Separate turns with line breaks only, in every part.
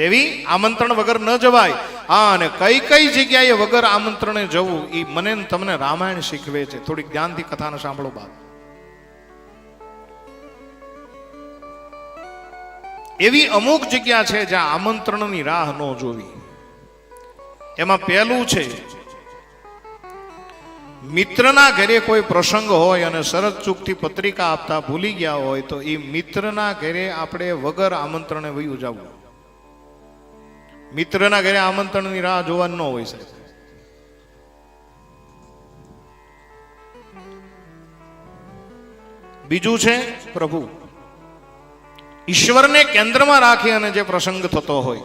દેવી આમંત્રણ વગર ન જવાય. હા, અને કઈ કઈ જગ્યાએ વગર આમંત્રણે જવું એ મને તમને રામાયણ શીખવે છે. થોડીક ધ્યાનથી કથાને સાંભળો બાપ. એવી અમુક જગ્યા છે જ્યાં આમંત્રણની રાહ ન જોવી. એમાં પહેલું છે, મિત્રના ઘરે કોઈ પ્રસંગ હોય અને શરત ચૂકથી પત્રિકા આપતા ભૂલી ગયા હોય, તો એ મિત્રના ઘરે આપણે વગર આમંત્રણે વયું જવું. મિત્રના ઘરે આમંત્રણની રાહ જોવાની ન હોય સાહેબ. બીજું છે પ્રભુ. ઈશ્વરને કેન્દ્રમાં રાખી અને જે પ્રસંગ થતો હોય.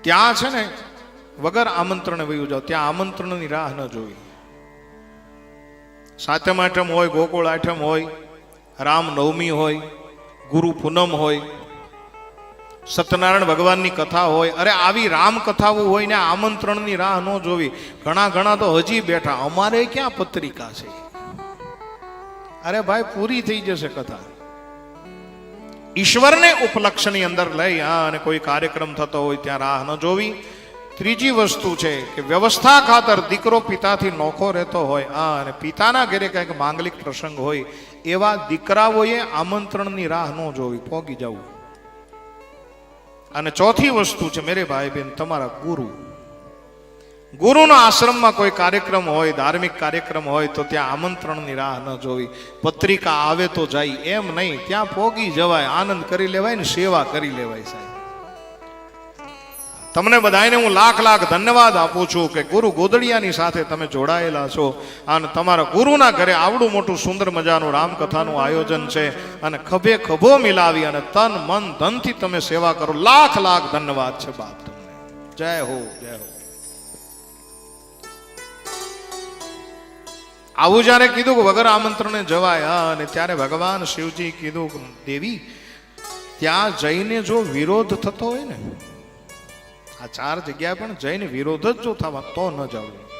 ત્યાં છે ને, વગર આમંત્રણ વયું જાઓ, ત્યાં આમંત્રણની રાહ ન જોવી સાતમ આઠમ હોય, ગોકુળ આઠમ હોય રામ નવમી હોય, ગુરુ પૂનમ હોય સત્યનારાયણ ભગવાનની કથા હોય, અરે આવી રામ કથાઓ હોય ને આમંત્રણની રાહ ન જોવી. ઘણા ઘણા તો હજી બેઠા. અમારે ક્યાં પત્રિકા છે? અરે ભાઈ, પૂરી થઈ જશે કથા. ઈશ્વરને ઉપલક્ષની અંદર લઈ હા અને કોઈ કાર્યક્રમ થતો હોય ત્યાં રાહ ન જોવી. ત્રીજી વસ્તુ છે કે વ્યવસ્થા ખાતર દીકરો પિતાથી નોખો રહેતો હોય હા અને પિતાના ઘરે કંઈક માંગલિક પ્રસંગ હોય, એવા દીકરાઓએ આમંત્રણની રાહ ન જોવી. પોગી જવું. અને ચોથી વસ્તુ છે, મેરે ભાઈ બેન તમારા ગુરુ. ગુરુના આશ્રમમાં કોઈ કાર્યક્રમ હોય, ધાર્મિક કાર્યક્રમ હોય, તો ત્યાં આમંત્રણની રાહ ન જોવી. પત્રિકા આવે તો જાય, એમ નહીં. ત્યાં પોગી જવાય, આનંદ કરી લેવાય ને સેવા કરી લેવાય સાહેબ. તમને બધાને હું લાખ લાખ ધન્યવાદ આપું છું કે ગુરુ ગોદડિયાની સાથે તમે જોડાયેલા છો અને તમારા ગુરુના ઘરે આવડું મોટું સુંદર મજાનું રામકથાનું આયોજન છે અને ખભે ખભો મિલાવી અને તન, મન, ધનથી તમે સેવા કરો. લાખ લાખ ધન્યવાદ છે બાપ તમને. જય હો જય હો. આવું જ્યારે કીધું કે વગર આમંત્રણે જવાય અને ત્યારે ભગવાન શિવજી કીધું દેવી, ત્યાં જઈને જો વિરોધ થતો હોય ને આ ચાર જગ્યાએ પણ જઈને વિરોધ જ જો થવા તો ન જવું.